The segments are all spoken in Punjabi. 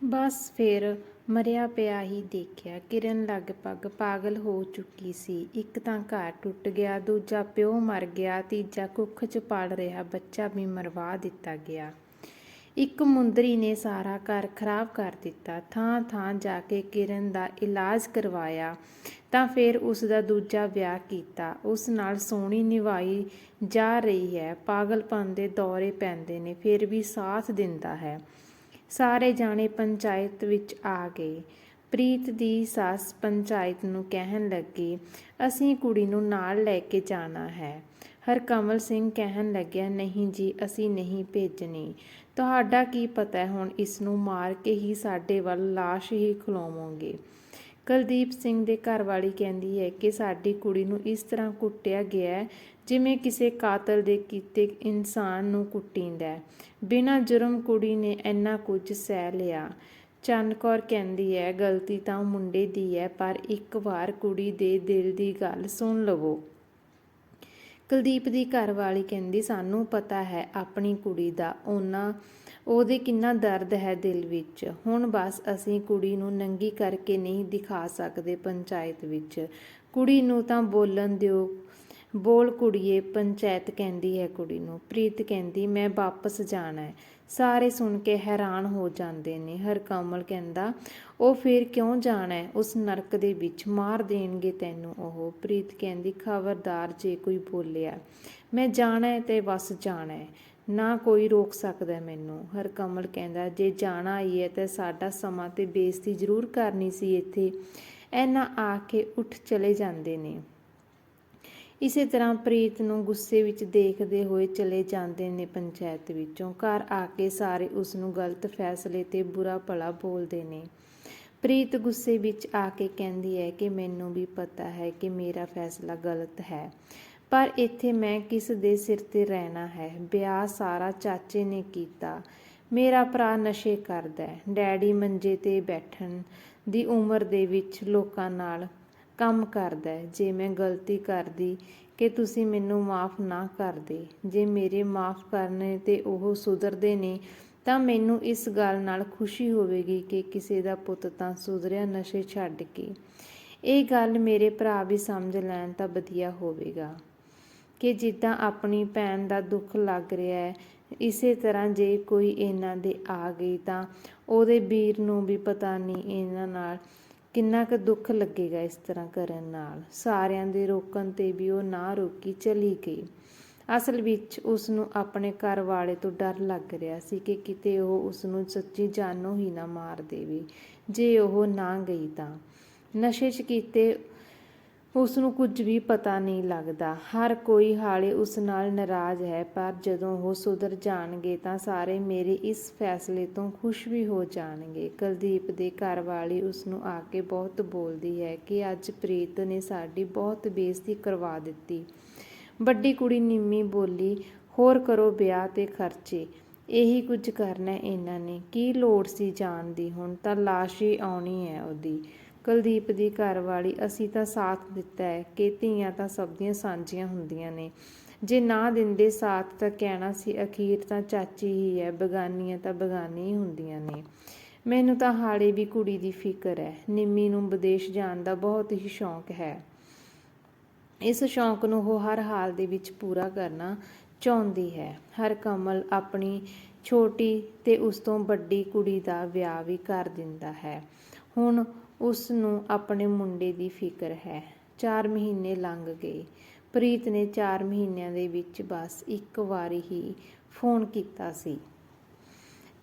ਬਸ ਫਿਰ ਮਰਿਆ ਪਿਆ ਹੀ ਦੇਖਿਆ ਕਿਰਨ ਲਗਭਗ ਪਾਗਲ ਹੋ ਚੁੱਕੀ ਸੀ। ਇੱਕ ਤਾਂ ਘਰ ਟੁੱਟ ਗਿਆ, ਦੂਜਾ ਪਿਓ ਮਰ ਗਿਆ, ਤੀਜਾ ਕੁੱਖ 'ਚ ਪਲ ਰਿਹਾ, ਬੱਚਾ ਵੀ ਮਰਵਾ ਦਿੱਤਾ ਗਿਆ। ਇੱਕ ਮੁੰਦਰੀ ਨੇ ਸਾਰਾ ਘਰ ਖਰਾਬ ਕਰ ਦਿੱਤਾ। ਥਾਂ ਥਾਂ ਜਾ ਕੇ ਕਿਰਨ ਦਾ ਇਲਾਜ ਕਰਵਾਇਆ, ਤਾਂ ਫਿਰ ਉਸ ਦਾ ਦੂਜਾ ਵਿਆਹ ਕੀਤਾ। ਉਸ ਨਾਲ ਸੋਹਣੀ ਨਿਭਾਈ ਜਾ ਰਹੀ ਹੈ। ਪਾਗਲਪਨ ਦੇ ਦੌਰੇ ਪੈਂਦੇ ਨੇ, ਫਿਰ ਵੀ ਸਾਥ ਦਿੰਦਾ ਹੈ। ਸਾਰੇ ਜਾਣੇ ਪੰਚਾਇਤ ਵਿੱਚ ਆ ਗਏ। ਪ੍ਰੀਤ ਦੀ ਸੱਸ ਪੰਚਾਇਤ ਨੂੰ ਕਹਿਣ ਲੱਗੀ, ਅਸੀਂ ਕੁੜੀ ਨੂੰ ਨਾਲ ਲੈ ਕੇ ਜਾਣਾ ਹੈ। ਹਰਕਮਲ ਸਿੰਘ ਕਹਿਣ ਲੱਗਿਆ, ਨਹੀਂ ਜੀ, ਅਸੀਂ ਨਹੀਂ ਭੇਜਣੀ। ਤੁਹਾਡਾ ਕੀ ਪਤਾ ਹੁਣ ਇਸ ਨੂੰ ਮਾਰ ਕੇ ਹੀ ਸਾਡੇ ਵੱਲ ਲਾਸ਼ ਹੀ ਖਲੋਵੋਗੇ। ਕੁਲਦੀਪ ਸਿੰਘ ਦੇ ਘਰ ਵਾਲੀ ਕਹਿੰਦੀ ਹੈ ਕਿ ਸਾਡੀ ਕੁੜੀ ਨੂੰ ਇਸ ਤਰ੍ਹਾਂ ਕੁੱਟਿਆ ਗਿਆ ਜਿਵੇਂ ਕਿਸੇ ਕਾਤਲ ਦੇ ਕੀਤੇ ਇਨਸਾਨ ਨੂੰ ਕੁੱਟਿੰਦਾ ਬਿਨਾਂ ਜੁਰਮ ਕੁੜੀ ਨੇ ਇੰਨਾ ਕੁਝ ਸਹਿ ਲਿਆ। ਚੰਨ ਕੌਰ ਕਹਿੰਦੀ ਹੈ, ਗਲਤੀ ਤਾਂ ਮੁੰਡੇ ਦੀ ਹੈ, ਪਰ ਇੱਕ ਵਾਰ ਕੁੜੀ ਦੇ ਦਿਲ ਦੀ ਗੱਲ ਸੁਣ ਲਵੋ। ਕੁਲਦੀਪ ਦੀ ਘਰਵਾਲੀ ਕਹਿੰਦੀ, ਸਾਨੂੰ ਪਤਾ ਹੈ ਆਪਣੀ ਕੁੜੀ ਦਾ। ਉਹਨਾਂ, ਉਹਦੇ ਕਿੰਨਾ ਦਰਦ ਹੈ ਦਿਲ ਵਿੱਚ। ਹੁਣ ਬਸ ਅਸੀਂ ਕੁੜੀ ਨੂੰ ਨੰਗੀ ਕਰਕੇ ਨਹੀਂ ਦਿਖਾ ਸਕਦੇ ਪੰਚਾਇਤ ਵਿੱਚ। ਕੁੜੀ ਨੂੰ ਤਾਂ ਬੋਲਣ ਦਿਓ। ਬੋਲ ਕੁੜੀਏ, ਪੰਚਾਇਤ ਕਹਿੰਦੀ ਹੈ ਕੁੜੀ ਨੂੰ। ਪ੍ਰੀਤ ਕਹਿੰਦੀ, ਮੈਂ ਵਾਪਸ ਜਾਣਾ ਹੈ। ਸਾਰੇ ਸੁਣ ਕੇ ਹੈਰਾਨ ਹੋ ਜਾਂਦੇ ਨੇ। ਹਰਕਮਲ ਕਹਿੰਦਾ ਉਹ ਫਿਰ ਕਿਉਂ ਜਾਣਾ ਉਸ ਨਰਕ ਦੇ ਵਿੱਚ ਮਾਰ ਦੇਣਗੇ ਤੈਨੂੰ ਉਹ। ਪ੍ਰੀਤ ਕਹਿੰਦੀ, ਖਬਰਦਾਰ, ਜੇ ਕੋਈ ਬੋਲਿਆ, ਮੈਂ ਜਾਣਾ ਹੈ ਤੇ ਬਸ ਜਾਣਾ ਹੈ। ਨਾ ਕੋਈ ਰੋਕ ਸਕਦਾ ਮੈਨੂੰ। ਹਰਕਮਲ ਕਹਿੰਦਾ, ਜੇ ਜਾਣਾ ਹੀ ਹੈ ਤੇ ਸਾਡਾ ਸਮਾਂ ਤੇ ਬੇਇੱਜ਼ਤੀ ਜ਼ਰੂਰ ਕਰਨੀ ਸੀ ਇੱਥੇ। ਐਨਾ ਆ ਕੇ ਉੱਠ ਚਲੇ ਜਾਂਦੇ ਨੇ। ਇਸੇ ਤਰ੍ਹਾਂ ਪ੍ਰੀਤ ਨੂੰ ਗੁੱਸੇ ਵਿੱਚ ਦੇਖਦੇ ਹੋਏ ਚਲੇ ਜਾਂਦੇ ਨੇ ਪੰਚਾਇਤ ਵਿੱਚੋਂ। ਘਰ ਆ ਕੇ ਸਾਰੇ ਉਸ ਨੂੰ ਗਲਤ ਫੈਸਲੇ ਤੇ ਬੁਰਾ ਭਲਾ ਬੋਲਦੇ ਨੇ। ਪ੍ਰੀਤ ਗੁੱਸੇ ਵਿੱਚ ਆ ਕੇ ਕਹਿੰਦੀ ਹੈ ਕਿ ਮੈਨੂੰ ਵੀ ਪਤਾ ਹੈ ਕਿ ਮੇਰਾ ਫੈਸਲਾ ਗਲਤ ਹੈ, ਪਰ ਇੱਥੇ ਮੈਂ ਕਿਸ ਦੇ ਸਿਰ ਤੇ ਰਹਿਣਾ ਹੈ? ਵਿਆਹ ਸਾਰਾ ਚਾਚੇ ਨੇ ਕੀਤਾ। ਮੇਰਾ ਭਰਾ ਨਸ਼ੇ ਕਰਦਾ ਡੈਡੀ ਮੰਜੇ ਤੇ ਬੈਠਣ ਦੀ ਉਮਰ ਦੇ ਵਿੱਚ ਲੋਕਾਂ ਨਾਲ ਕੰਮ ਕਰਦਾ ਜੇ ਮੈਂ ਗਲਤੀ ਕਰਦੀ ਕਿ ਤੁਸੀਂ ਮੈਨੂੰ ਮਾਫ ਨਾ ਕਰਦੇ, ਜੇ ਮੇਰੇ ਮਾਫ ਕਰਨੇ ਤੇ ਉਹ ਸੁਧਰਦੇ ਨੇ ਤਾਂ ਮੈਨੂੰ ਇਸ ਗੱਲ ਨਾਲ ਖੁਸ਼ੀ ਹੋਵੇਗੀ ਕਿ ਕਿਸੇ ਦਾ ਪੁੱਤ ਤਾਂ ਸੁਧਰਿਆ ਨਸ਼ੇ ਛੱਡ ਕੇ। ਇਹ ਗੱਲ ਮੇਰੇ ਭਰਾ ਵੀ ਸਮਝ ਲੈਣ ਤਾਂ ਵਧੀਆ ਹੋਵੇਗਾ ਕਿ ਜਿੱਦਾਂ ਆਪਣੀ ਭੈਣ ਦਾ ਦੁੱਖ ਲੱਗ ਰਿਹਾ ਹੈ, ਇਸੇ ਤਰ੍ਹਾਂ ਜੇ ਕੋਈ ਇਹਨਾਂ ਦੇ ਆ ਗਈ ਤਾਂ ਉਹਦੇ ਵੀਰ ਨੂੰ ਵੀ ਪਤਾ ਨਹੀਂ ਇਹਨਾਂ ਨਾਲ ਕਿੰਨਾ ਕੁ ਦੁੱਖ ਲੱਗੇਗਾ ਇਸ ਤਰ੍ਹਾਂ ਕਰਨ ਨਾਲ। ਸਾਰਿਆਂ ਦੇ ਰੋਕਣ ਤੇ ਵੀ ਉਹ ਨਾ ਰੋਕੀ ਚਲੀ ਗਈ। ਅਸਲ ਵਿੱਚ ਉਸ ਨੂੰ ਆਪਣੇ ਘਰ ਵਾਲੇ ਤੋਂ ਡਰ ਲੱਗ ਰਿਹਾ ਸੀ ਕਿ ਕਿਤੇ ਉਹ ਉਸ ਨੂੰ ਸੱਚੀ ਜਾਨੋਂ ਹੀ ਨਾ ਮਾਰ ਦੇਵੇ। ਜੇ ਉਹ ਨਾ ਗਈ ਤਾਂ। ਨਸ਼ੇ 'ਚ ਕੀਤੇ ਉਸ ਨੂੰ ਕੁਝ ਵੀ ਪਤਾ ਨਹੀਂ ਲੱਗਦਾ। ਹਰ ਕੋਈ ਹਾਲੇ ਉਸ ਨਾਲ ਨਾਰਾਜ਼ ਹੈ, ਪਰ ਜਦੋਂ ਉਹ ਸੁਧਰ ਜਾਣਗੇ ਤਾਂ ਸਾਰੇ ਮੇਰੇ ਇਸ ਫੈਸਲੇ ਤੋਂ ਖੁਸ਼ ਵੀ ਹੋ ਜਾਣਗੇ। ਕੁਲਦੀਪ ਦੇ ਘਰ ਵਾਲੀ ਉਸ ਨੂੰ ਆ ਕੇ ਬਹੁਤ ਬੋਲਦੀ ਹੈ ਕਿ ਅੱਜ ਪ੍ਰੀਤ ਨੇ ਸਾਡੀ ਬਹੁਤ ਬੇਇੱਜ਼ਤੀ ਕਰਵਾ ਦਿੱਤੀ। ਵੱਡੀ ਕੁੜੀ ਨਿੰਮੀ ਬੋਲੀ, ਹੋਰ ਕਰੋ ਵਿਆਹ ਤੇ ਖਰਚੇ। ਇਹੀ ਕੁਝ ਕਰਨਾ ਇਹਨਾਂ ਨੇ। ਕੀ ਲੋੜ ਸੀ ਜਾਣ ਦੀ? ਹੁਣ ਤਾਂ ਲਾਸ਼ ਹੀ ਆਉਣੀ ਹੈ ਉਹਦੀ। ਕੁਲਦੀਪ ਦੀ ਘਰਵਾਲੀ, ਅਸੀਂ ਤਾਂ ਸਾਥ ਦਿੱਤਾ ਹੈ ਕਿ ਧੀਆਂ ਤਾਂ ਸਭ ਦੀਆਂ ਸਾਂਝੀਆਂ ਹੁੰਦੀਆਂ ਨੇ। ਜੇ ਨਾ ਦਿੰਦੇ ਸਾਥ ਤਾਂ ਕਹਿਣਾ ਸੀ, ਅਖੀਰ ਤਾਂ ਚਾਚੀ ਹੀ ਹੈ, ਬਗਾਨੀਆਂ ਤਾਂ ਬਗਾਨੀ ਹੀ ਹੁੰਦੀਆਂ ਨੇ। ਮੈਨੂੰ ਤਾਂ ਹਾਲੇ ਵੀ ਕੁੜੀ ਦੀ ਫਿਕਰ ਹੈ। ਨਿੰਮੀ ਨੂੰ ਵਿਦੇਸ਼ ਜਾਣ ਦਾ ਬਹੁਤ ਹੀ ਸ਼ੌਂਕ ਹੈ। ਇਸ ਸ਼ੌਂਕ ਨੂੰ ਉਹ ਹਰ ਹਾਲ ਦੇ ਵਿੱਚ ਪੂਰਾ ਕਰਨਾ ਚਾਹੁੰਦੀ ਹੈ। ਹਰ ਕਮਲ ਆਪਣੀ ਛੋਟੀ ਤੇ ਉਸ ਤੋਂ ਵੱਡੀ ਕੁੜੀ ਦਾ ਵਿਆਹ ਵੀ ਕਰ ਦਿੰਦਾ ਹੈ। ਹੁਣ ਉਸ ਨੂੰ ਆਪਣੇ ਮੁੰਡੇ ਦੀ ਫਿਕਰ ਹੈ। 4 ਮਹੀਨੇ ਲੰਘ ਗਏ। ਪ੍ਰੀਤ ਨੇ 4 ਮਹੀਨਿਆਂ ਦੇ ਵਿੱਚ ਬਸ ਇੱਕ ਵਾਰੀ ਹੀ ਫੋਨ ਕੀਤਾ ਸੀ।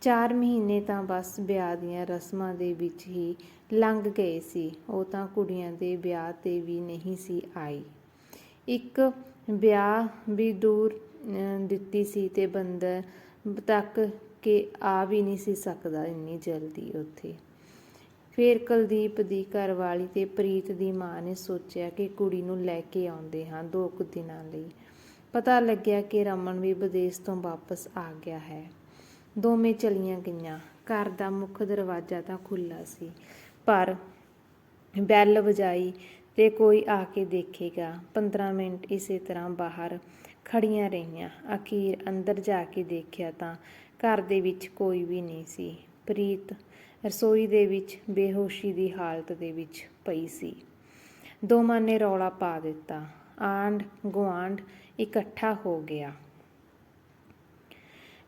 4 ਮਹੀਨੇ ਤਾਂ ਬਸ ਵਿਆਹ ਦੀਆਂ ਰਸਮਾਂ ਦੇ ਵਿੱਚ ਹੀ ਲੰਘ ਗਏ ਸੀ। ਉਹ ਤਾਂ ਕੁੜੀਆਂ ਦੇ ਵਿਆਹ ਤੇ ਵੀ ਨਹੀਂ ਸੀ ਆਈ। ਇੱਕ ਵਿਆਹ ਵੀ ਦੂਰ ਅਹ, ਦਿੱਤੀ ਸੀ ਤੇ ਬੰਦਾ ਤੱਕ ਕਿ ਆ ਵੀ ਨਹੀਂ ਸੀ ਸਕਦਾ ਇੰਨੀ ਜਲਦੀ ਉੱਥੇ। ਫਿਰ ਕੁਲਦੀਪ ਦੀ ਘਰਵਾਲੀ ਤੇ ਪ੍ਰੀਤ ਦੀ ਮਾਂ ਨੇ ਸੋਚਿਆ ਕਿ ਕੁੜੀ ਨੂੰ ਲੈ ਕੇ ਆਉਂਦੇ ਹਾਂ ਦੋ ਕੁ ਦਿਨਾਂ ਲਈ। ਪਤਾ ਲੱਗਿਆ ਕਿ ਰਮਨ ਵੀ ਵਿਦੇਸ਼ ਤੋਂ ਵਾਪਸ ਆ ਗਿਆ ਹੈ। ਦੋਵੇਂ ਚਲੀਆਂ ਗਈਆਂ। ਘਰ ਦਾ ਮੁੱਖ ਦਰਵਾਜ਼ਾ ਤਾਂ ਖੁੱਲਾ ਸੀ ਪਰ ਬੈਲ ਵਜਾਈ ਤੇ ਕੋਈ ਆ ਕੇ ਦੇਖੇਗਾ। 15 ਮਿੰਟ ਇਸੇ ਤਰ੍ਹਾਂ ਬਾਹਰ ਖੜੀਆਂ ਰਹੀਆਂ। ਅਖੀਰ ਅੰਦਰ ਜਾ ਕੇ ਦੇਖਿਆ ਤਾਂ ਘਰ ਦੇ ਵਿੱਚ ਕੋਈ ਵੀ ਨਹੀਂ ਸੀ। ਪ੍ਰੀਤ ਰਸੋਈ ਦੇ ਵਿੱਚ, ਬੇਹੋਸ਼ੀ ਦੀ ਹਾਲਤ ਦੇ ਵਿੱਚ ਪਈ ਸੀ। ਦੋਵਾਂ ਨੇ ਰੌਲਾ ਪਾ ਦਿੱਤਾ। ਆਂਢ ਗੁਆਂਢ ਇਕੱਠਾ ਹੋ ਗਿਆ।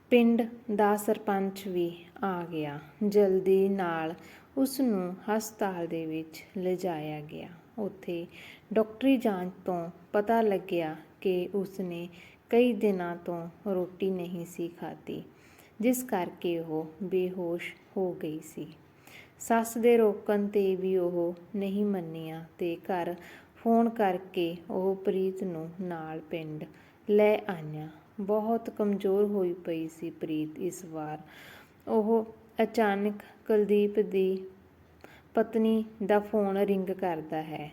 ਪਿੰਡ ਦਾ ਸਰਪੰਚ ਵੀ ਆ ਗਿਆ। ਜਲਦੀ ਨਾਲ ਉਸ ਨੂੰ ਹਸਪਤਾਲ ਦੇ ਵਿੱਚ ਲਿਜਾਇਆ ਗਿਆ। ਉੱਥੇ ਡਾਕਟਰੀ ਜਾਂਚ ਤੋਂ ਪਤਾ ਲੱਗਿਆ ਕਿ ਉਸਨੇ ਕਈ ਦਿਨਾਂ ਤੋਂ ਰੋਟੀ ਨਹੀਂ ਸੀ ਖਾਧੀ, ਜਿਸ ਕਰਕੇ ਉਹ ਬੇਹੋਸ਼ ਹੋ ਗਈ ਸੀ। ਸੱਸ ਦੇ ਰੋਕਣ ਤੇ ਵੀ ਉਹ ਨਹੀਂ ਮੰਨਿਆ ਤੇ ਘਰ ਫੋਨ ਕਰਕੇ ਉਹ ਪ੍ਰੀਤ ਨੂੰ ਨਾਲ ਪਿੰਡ ਲੈ ਆਇਆ ਬਹੁਤ ਕਮਜ਼ੋਰ ਹੋਈ ਪਈ ਸੀ ਪ੍ਰੀਤ ਇਸ ਵਾਰ। ਉਹ ਅਚਾਨਕ ਕੁਲਦੀਪ ਦੀ ਪਤਨੀ ਦਾ ਫੋਨ ਰਿੰਗ ਕਰਦਾ ਹੈ।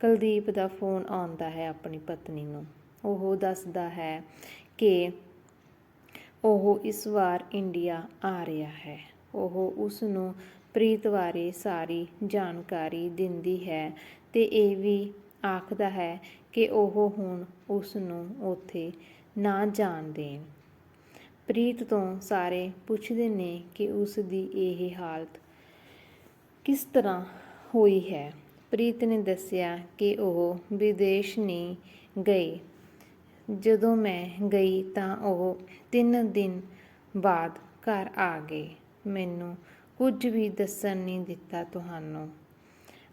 ਕੁਲਦੀਪ ਦਾ ਫੋਨ ਆਉਂਦਾ ਹੈ ਆਪਣੀ ਪਤਨੀ ਨੂੰ। ਉਹ ਦੱਸਦਾ ਹੈ ਕਿ ਉਹ ਇਸ ਵਾਰ ਇੰਡੀਆ ਆ ਰਿਹਾ ਹੈ। ਉਹ ਉਸ ਨੂੰ ਪ੍ਰੀਤ ਬਾਰੇ ਸਾਰੀ ਜਾਣਕਾਰੀ ਦਿੰਦੀ ਹੈ ਤੇ ਇਹ ਵੀ ਆਖਦਾ ਹੈ ਕਿ ਉਹ ਹੁਣ ਉਸ ਨੂੰ ਉੱਥੇ ਨਾ ਜਾਣ ਦੇਣ। ਪ੍ਰੀਤ ਤੋਂ ਸਾਰੇ ਪੁੱਛਦੇ ਨੇ ਕਿ ਉਸ ਦੀ ਇਹ ਹਾਲਤ ਕਿਸ ਤਰ੍ਹਾਂ ਹੋਈ ਹੈ? ਪ੍ਰੀਤ ਨੇ ਦੱਸਿਆ ਕਿ ਉਹ ਵਿਦੇਸ਼ ਨਹੀਂ ਗਏ ਜਦੋਂ ਮੈਂ ਗਈ ਤਾਂ ਉਹ ਤਿੰਨ ਦਿਨ ਬਾਅਦ ਘਰ ਆ ਗਏ ਮੈਨੂੰ ਕੁਝ ਵੀ ਦੱਸਣ ਨਹੀਂ ਦਿੱਤਾ ਤੁਹਾਨੂੰ।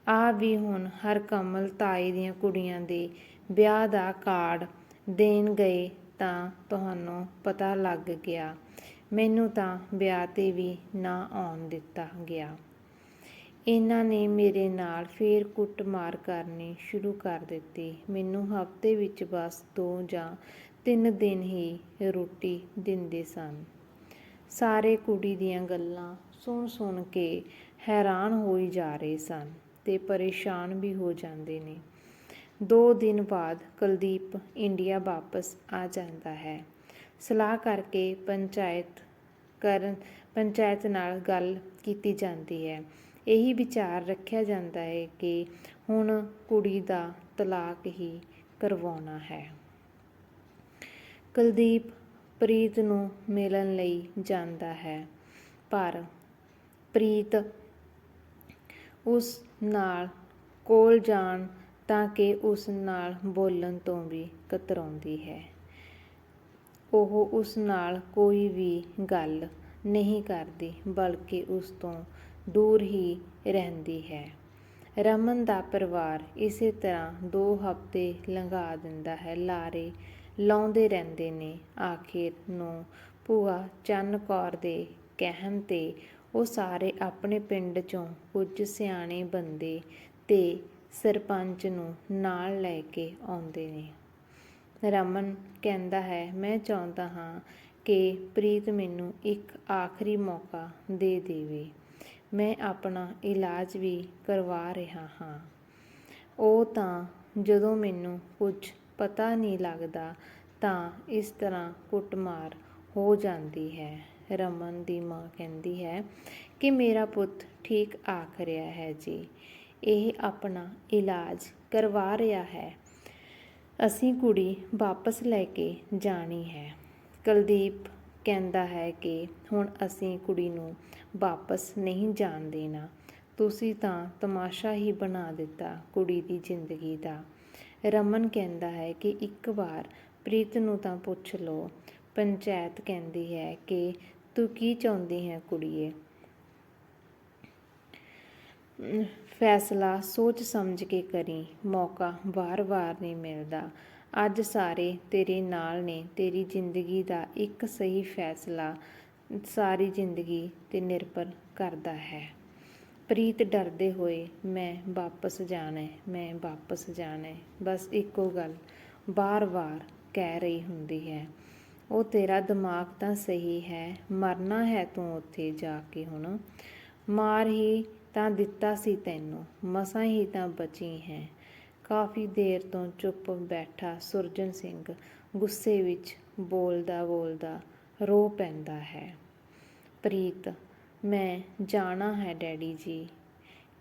ਆ ਵੀ ਹੁਣ ਹਰ ਕਮਲ ਤਾਈ ਦੀਆਂ ਕੁੜੀਆਂ ਦੇ ਵਿਆਹ ਦਾ ਕਾਰਡ ਦੇਣ ਗਏ ਤਾਂ ਤੁਹਾਨੂੰ ਪਤਾ ਲੱਗ ਗਿਆ। ਮੈਨੂੰ ਤਾਂ ਵਿਆਹ ਤੇ ਵੀ ਨਾ ਆਉਣ ਦਿੱਤਾ ਗਿਆ। ਇਹਨਾਂ ਨੇ ਮੇਰੇ ਨਾਲ ਫੇਰ ਕੁੱਟਮਾਰ ਕਰਨੀ ਸ਼ੁਰੂ ਕਰ ਦਿੱਤੀ। ਮੈਨੂੰ ਹਫ਼ਤੇ ਵਿੱਚ ਬਸ ਦੋ ਜਾਂ ਤਿੰਨ ਦਿਨ ਹੀ ਰੋਟੀ ਦਿੰਦੇ ਸਨ। ਸਾਰੇ ਕੁੜੀ ਦੀਆਂ ਗੱਲਾਂ ਸੁਣ ਸੁਣ ਕੇ ਹੈਰਾਨ ਹੋਈ ਜਾ ਰਹੇ ਸਨ ਤੇ ਪਰੇਸ਼ਾਨ ਵੀ ਹੋ ਜਾਂਦੇ ਨੇ। ਦੋ ਦਿਨ ਬਾਅਦ ਕੁਲਦੀਪ ਇੰਡੀਆ ਵਾਪਸ ਆ ਜਾਂਦਾ ਹੈ। ਸਲਾਹ ਕਰਕੇ ਪੰਚਾਇਤ ਕਰਨ, ਪੰਚਾਇਤ ਨਾਲ ਗੱਲ ਕੀਤੀ ਜਾਂਦੀ ਹੈ। ਇਹੀ ਵਿਚਾਰ ਰੱਖਿਆ ਜਾਂਦਾ ਹੈ ਕਿ ਹੁਣ ਕੁੜੀ ਦਾ ਤਲਾਕ ਹੀ ਕਰਵਾਉਣਾ ਹੈ। ਕੁਲਦੀਪ ਪ੍ਰੀਤ ਨੂੰ ਮਿਲਣ ਲਈ ਜਾਂਦਾ ਹੈ, ਪਰ ਪ੍ਰੀਤ ਉਸ ਨਾਲ ਕੋਲ ਜਾਣ ਤਾਂ ਕਿ ਉਸ ਨਾਲ ਬੋਲਣ ਤੋਂ ਵੀ ਕਤਰਾਉਂਦੀ ਹੈ। ਉਹ ਉਸ ਨਾਲ ਕੋਈ ਵੀ ਗੱਲ ਨਹੀਂ ਕਰਦੀ, ਬਲਕਿ ਉਸ ਤੋਂ ਦੂਰ ਹੀ ਰਹਿੰਦੀ ਹੈ। ਰਮਨ ਦਾ ਪਰਿਵਾਰ ਇਸੇ ਤਰ੍ਹਾਂ ਦੋ ਹਫ਼ਤੇ ਲੰਘਾ ਦਿੰਦਾ ਹੈ। ਲਾਰੇ ਲਾਉਂਦੇ ਰਹਿੰਦੇ ਨੇ। ਆਖਿਰ ਨੂੰ ਭੂਆ ਚੰਨ ਕੌਰ ਦੇ ਕਹਿਣ ਤੇ ਉਹ ਸਾਰੇ ਆਪਣੇ ਪਿੰਡ ਚੋਂ ਕੁਝ ਸਿਆਣੇ ਬੰਦੇ ਤੇ ਸਰਪੰਚ ਨੂੰ ਨਾਲ ਲੈ ਕੇ ਆਉਂਦੇ ਨੇ। ਰਮਨ ਕਹਿੰਦਾ ਹੈ, ਮੈਂ ਚਾਹੁੰਦਾ ਹਾਂ ਕਿ ਪ੍ਰੀਤ ਮੈਨੂੰ ਇੱਕ ਆਖਰੀ ਮੌਕਾ ਦੇ ਦੇਵੇ। ਮੈਂ ਆਪਣਾ ਇਲਾਜ ਵੀ ਕਰਵਾ ਰਿਹਾ ਹਾਂ। ਉਹ ਤਾਂ ਜਦੋਂ ਮੈਨੂੰ ਕੁਝ ਪਤਾ ਨਹੀਂ ਲੱਗਦਾ ਤਾਂ ਇਸ ਤਰ੍ਹਾਂ ਕੁੱਟਮਾਰ ਹੋ ਜਾਂਦੀ ਹੈ। ਰਮਨ ਦੀ ਮਾਂ ਕਹਿੰਦੀ ਹੈ ਕਿ ਮੇਰਾ ਪੁੱਤ ਠੀਕ ਆਖ ਰਿਹਾ ਹੈ ਜੀ। ਇਹ ਆਪਣਾ ਇਲਾਜ ਕਰਵਾ ਰਿਹਾ ਹੈ। ਅਸੀਂ ਕੁੜੀ ਵਾਪਸ ਲੈ ਕੇ ਜਾਣੀ ਹੈ। ਕੁਲਦੀਪ ਕਹਿੰਦਾ ਹੈ ਕਿ ਹੁਣ ਅਸੀਂ ਕੁੜੀ ਨੂੰ ਵਾਪਸ ਨਹੀਂ ਜਾਣ ਦੇਣਾ। ਤੁਸੀਂ ਤਾਂ ਤਮਾਸ਼ਾ ਹੀ ਬਣਾ ਦਿੱਤਾ ਕੁੜੀ ਦੀ ਜ਼ਿੰਦਗੀ ਦਾ। ਰਮਨ ਕਹਿੰਦਾ ਹੈ ਕਿ ਇੱਕ ਵਾਰ ਪ੍ਰੀਤ ਨੂੰ ਤਾਂ ਪੁੱਛ ਲਓ। ਪੰਚਾਇਤ ਕਹਿੰਦੀ ਹੈ ਕਿ ਤੂੰ ਕੀ ਚਾਹੁੰਦੀ ਹੈ ਕੁੜੀਏ? ਫੈਸਲਾ ਸੋਚ ਸਮਝ ਕੇ ਕਰੀ। ਮੌਕਾ ਵਾਰ-ਵਾਰ ਨਹੀਂ ਮਿਲਦਾ। ਅੱਜ ਸਾਰੇ ਤੇਰੇ ਨਾਲ ਨੇ, ਤੇਰੀ ਜ਼ਿੰਦਗੀ ਦਾ ਇੱਕ ਸਹੀ ਫੈਸਲਾ ਸਾਰੀ ਜ਼ਿੰਦਗੀ ਤੇ ਨਿਰਭਰ ਕਰਦਾ ਹੈ। ਪ੍ਰੀਤ ਡਰਦੇ ਹੋਏ, ਮੈਂ ਵਾਪਸ ਜਾਣਾ ਮੈਂ ਵਾਪਸ ਜਾਣਾ ਬਸ ਇੱਕੋ ਗੱਲ ਬਾਰ-ਬਾਰ ਕਹਿ ਰਹੀ ਹੁੰਦੀ ਹੈ। ਉਹ ਤੇਰਾ ਦਿਮਾਗ ਤਾਂ ਸਹੀ ਹੈ, ਮਰਨਾ ਹੈ ਤੂੰ ਉੱਥੇ ਜਾ ਕੇ ਹੁਣ। ਮਾਰ ਹੀ ਤਾਂ ਦਿੱਤਾ ਸੀ ਤੈਨੂੰ, ਮਸਾਂ ਹੀ ਤਾਂ ਬਚੀ ਹੈ। ਕਾਫੀ ਦੇਰ ਤੋਂ ਚੁੱਪ ਬੈਠਾ ਸੁਰਜਨ ਸਿੰਘ ਗੁੱਸੇ ਵਿੱਚ ਬੋਲਦਾ ਬੋਲਦਾ ਰੋ ਪੈਂਦਾ ਹੈ। ਪ੍ਰੀਤ, ਮੈਂ ਜਾਣਾ ਹੈ ਡੈਡੀ ਜੀ।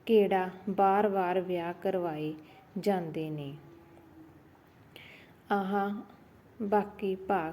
ਕਿਹੜਾ ਬਾਰ-ਬਾਰ ਵਿਆਹ ਕਰਵਾਏ ਜਾਂਦੇ ਨੇ। ਆਹ, ਬਾਕੀ ਭਾਗ